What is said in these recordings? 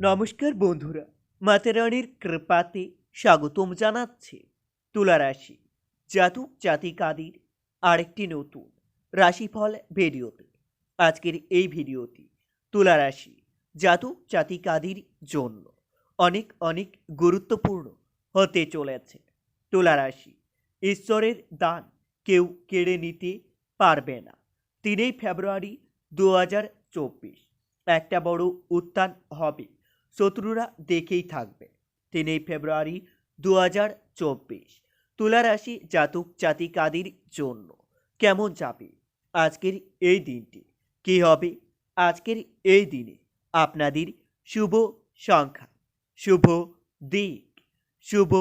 নমস্কার বন্ধুরা মাতারানির কৃপাতে স্বাগতম জানাচ্ছে তুলা রাশি জাতক জাতিকাদের আরেকটি নতুন রাশিফল ভিডিওতে। আজকের এই ভিডিওটি তুলা রাশি জাতক জাতিকাদের জন্য অনেক অনেক গুরুত্বপূর্ণ হতে চলেছে। তুলা রাশি ঈশ্বরের দান কেউ কেড়ে নিতে পারবে না। তিনই ফেব্রুয়ারি দু হাজার চব্বিশ, একটা বড় উত্থান হবে। শত্রুরা দেখেই থাকবে। তিনই ফেব্রুয়ারি দু হাজার চব্বিশ তুলারাশি জাতক জাতিকাদের জন্য। কেমন যাবে আজকের এই দিনটি? কী হবে আজকের এই দিনে? আপনাদের শুভ সংখ্যা, শুভ দিক, শুভ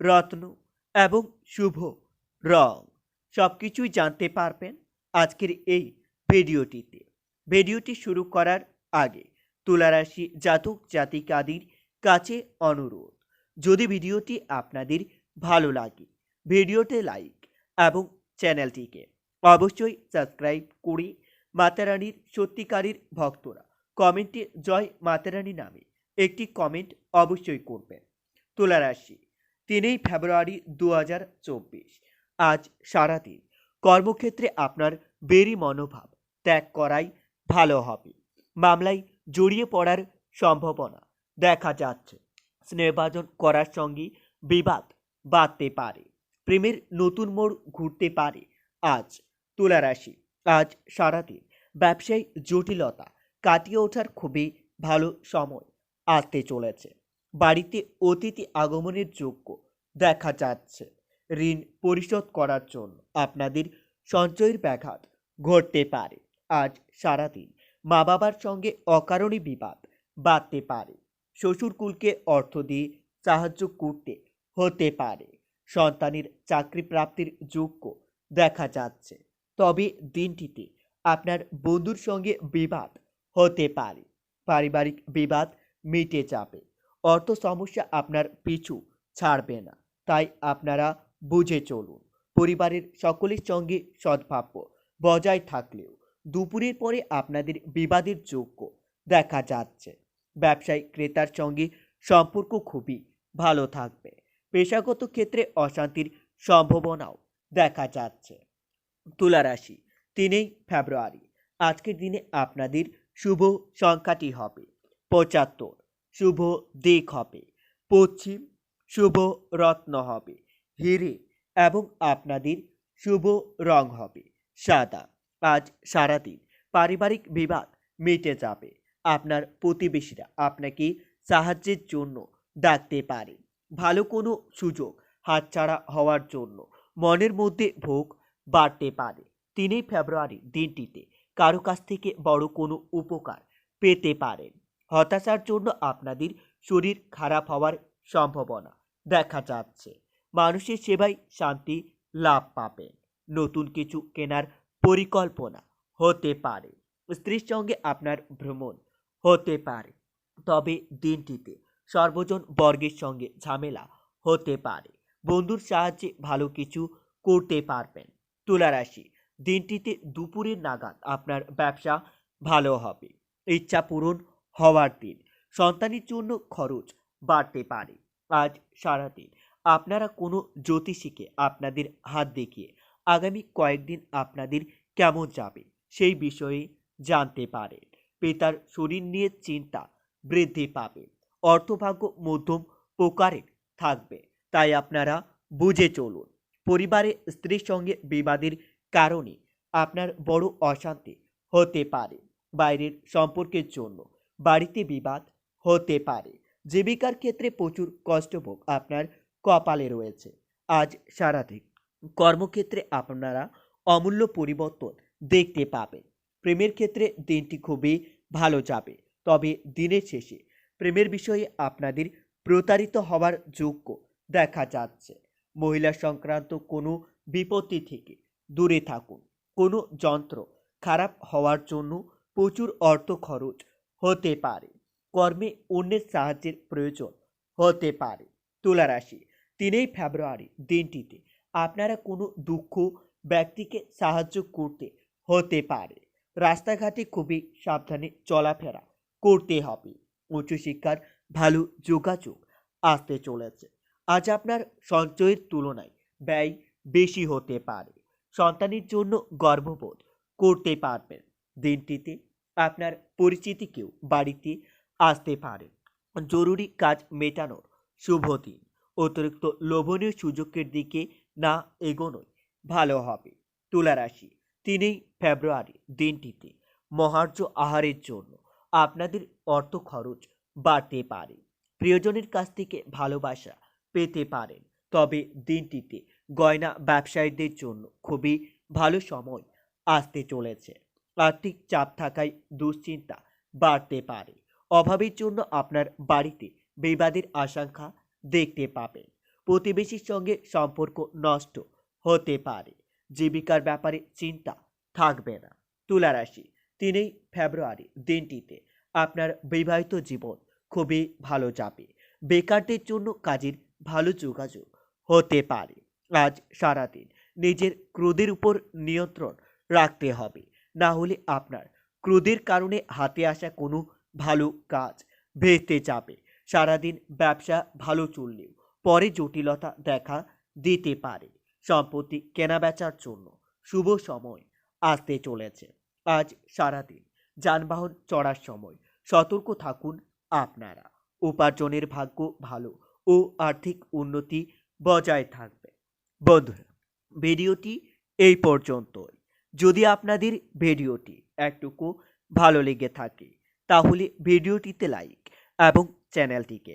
রত্ন এবং শুভ রং। সব কিছুই জানতে পারবেন আজকের এই ভিডিওটিতে। ভিডিওটি শুরু করার আগে তুলারাশি জাতক জাতিকাদের কাছে অনুরোধ। যদি ভিডিওটি আপনাদের ভালো লাগে, ভিডিওতে লাইক এবং চ্যানেলটিকে অবশ্যই সাবস্ক্রাইব করে মাতারানির সত্যিকারের ভক্তরা কমেন্টে জয় মাতারানী নামে একটি কমেন্ট অবশ্যই করবেন। তুলারাশি, তিনই ফেব্রুয়ারি দু হাজার চব্বিশ। আজ সারাদিন কর্মক্ষেত্রে আপনার বেরি মনোভাব ত্যাগ করাই ভালো হবে। মামলায় জড়িয়ে পড়ার সম্ভাবনা দেখা যাচ্ছে। স্নেহভাজন করার সঙ্গে বিবাদ বাড়তে পারে। প্রেমের নতুন মোড় ঘুরতে পারে। আজ তুলা রাশি আজ সারাদিন ব্যবসায়ী জটিলতা কাটিয়ে ওঠার খুবই ভালো সময় আসতে চলেছে। বাড়িতে অতিথি আগমনের যোগ্য দেখা যাচ্ছে। ঋণ পরিশোধ করার জন্য আপনাদের সঞ্চয়ের ব্যাঘাত ঘটতে পারে। আজ সারাদিন মা বাবার সঙ্গে অকারণে বিবাদ বাড়তে পারে। শ্বশুরকুলকে অর্থ দিয়ে সাহায্য করতে হতে পারে। সন্তানের চাকরি প্রাপ্তির যোগ্য দেখা যাচ্ছে। তবে দিনটিতে আপনার বন্ধুর সঙ্গে বিবাদ হতে পারে। পারিবারিক বিবাদ মিটে যাবে। অর্থ সমস্যা আপনার পিছু ছাড়বে না। তাই আপনারা বুঝে চলুন, পরিবারের সকলের সঙ্গে সদ্ভাব্য বজায় থাকলেও দুপুরের পরে আপনাদের বিবাদের যোগ্য। দেখা যাচ্ছে। ব্যবসায়ী ক্রেতার সঙ্গে সম্পর্ক খুবই ভালো থাকবে। পেশাগত ক্ষেত্রে অশান্তির সম্ভাবনাও দেখা যাচ্ছে। তুলা রাশি তিনই ফেব্রুয়ারি। আজকের দিনে আপনাদের শুভ সংখ্যাটি হবে। পঁচাত্তর, শুভ দিক হবে। পশ্চিম, শুভ রত্ন হবে। হিরে এবং আপনাদের শুভ রং হবে সাদা। আজ সারাদিন পারিবারিক বিবাদ মিটে যাবে। আপনার প্রতিবেশীরা আপনাকে সাহায্যের জন্য ডাকতে পারে ভালো কোনো সুযোগ হাতছাড়া হওয়ার জন্য মনের মধ্যে ভোগ বাড়তে পারে। তিনই ফেব্রুয়ারি দিনটিতে কারও কাছ থেকে বড় কোনো উপকার পেতে পারেন। হতাশার জন্য আপনাদের শরীর খারাপ হওয়ার সম্ভাবনা দেখা যাচ্ছে। মানুষের সেবায় শান্তি লাভ পাবেন। নতুন কিছু কেনার পরিকল্পনা হতে পারে। স্ত্রীর সঙ্গে আপনার ভ্রমণ হতে পারে। তবে দিনটিতে সর্বজন বর্গের সঙ্গে ঝামেলা হতে পারে। বন্ধুর সাহায্যে ভালো কিছু করতে পারবেন। তুলা রাশি দিনটিতে দুপুরের নাগাদ আপনার ব্যবসা ভালো হবে। ইচ্ছা পূরণ হওয়ার দিন। সন্তানের জন্য খরচ বাড়তে পারে। আজ সারাদিন আপনারা কোনো জ্যোতিষীকে আপনাদের হাত দেখিয়ে আগামী কয়েকদিন আপনাদের কেমন যাবে সেই বিষয়ে জানতে পারেন। পিতার শরীর নিয়ে চিন্তা বৃদ্ধি পাবে। অর্থভাগ্য মধ্যম প্রকারের থাকবে। তাই আপনারা বুঝে চলুন, পরিবারে স্ত্রীর সঙ্গে বিবাদের কারণে আপনার বড় অশান্তি হতে পারে। বাইরের সম্পর্কের জন্য বাড়িতে বিবাদ হতে পারে। জীবিকার ক্ষেত্রে প্রচুর কষ্টভোগ আপনার কপালে রয়েছে। আজ সারাদিন কর্মক্ষেত্রে আপনারা অমূল্য পরিবর্তন দেখতে পাবেন। প্রেমের ক্ষেত্রে দিনটি খুবই ভালো যাবে। তবে দিনের শেষে প্রেমের বিষয়ে আপনাদের প্রতারিত হওয়ার যোগ্য দেখা যাচ্ছে। মহিলা সংক্রান্ত কোনো বিপত্তি থেকে দূরে থাকুন। কোনো যন্ত্র খারাপ হওয়ার জন্য প্রচুর অর্থ খরচ হতে পারে। কর্মে অন্যের সাহায্যের প্রয়োজন হতে পারে। তুলা রাশি তিনই ফেব্রুয়ারি দিনটিতে আপনারা কোনো দুঃখ ব্যক্তিকে সাহায্য করতে হতে পারে। রাস্তাঘাটে খুবই সাবধানে চলাফেরা করতে হবে। উচ্চশিক্ষার ভালো যোগাযোগ আসতে চলেছে। আজ আপনার সঞ্চয়ের তুলনায় ব্যয় বেশি হতে পারে। সন্তানের জন্য গর্ববোধ করতে পারবেন। দিনটিতে আপনার পরিচিতি কেউ বাড়িতে আসতে পারে। জরুরি কাজ মেটানোর শুভ দিন। অতিরিক্ত লোভনীয় সুযোগের দিকে না এগোনোই। ভালো হবে। তুলা রাশি তিনই ফেব্রুয়ারি দিনটিতে মহার্য আহারের জন্য আপনাদের অর্থ খরচ বাড়তে পারে। প্রিয়জনের কাছ থেকে ভালোবাসা পেতে পারেন। তবে দিনটিতে গয়না ব্যবসায়ীদের জন্য খুবই ভালো সময় আসতে চলেছে। আর্থিক চাপ থাকায় দুশ্চিন্তা বাড়তে পারে। অভাবের জন্য আপনার বাড়িতে বিবাদের আশঙ্কা দেখতে পাবেন। প্রতিবেশীর সঙ্গে সম্পর্ক নষ্ট হতে পারে। জীবিকার ব্যাপারে চিন্তা থাকবে না। তুলা রাশি তিনই ফেব্রুয়ারি দিনটিতে আপনার বিবাহিত জীবন খুবই ভালো যাবে। বেকারদের জন্য কাজের ভালো যোগাযোগ হতে পারে। আজ সারাদিন নিজের ক্রোধের উপর নিয়ন্ত্রণ রাখতে হবে। না হলে আপনার ক্রোধের কারণে হাতে আসা কোনো ভালো কাজ ভেস্তে যাবে। সারাদিন ব্যবসা ভালো চললেও পরে জটিলতা দেখা দিতে পারে। সম্পত্তি কেনাবেচার জন্য শুভ সময় আসতে চলেছে। আজ সারাদিন যানবাহন চড়ার সময়। সতর্ক থাকুন আপনারা। উপার্জনের ভাগ্য ভালো ও আর্থিক উন্নতি বজায় থাকবে। বন্ধুরা, ভিডিওটি এই পর্যন্তই। যদি আপনাদের ভিডিওটি একটুকু ভালো লেগে থাকে, তাহলে ভিডিওটিতে লাইক এবং চ্যানেলটিকে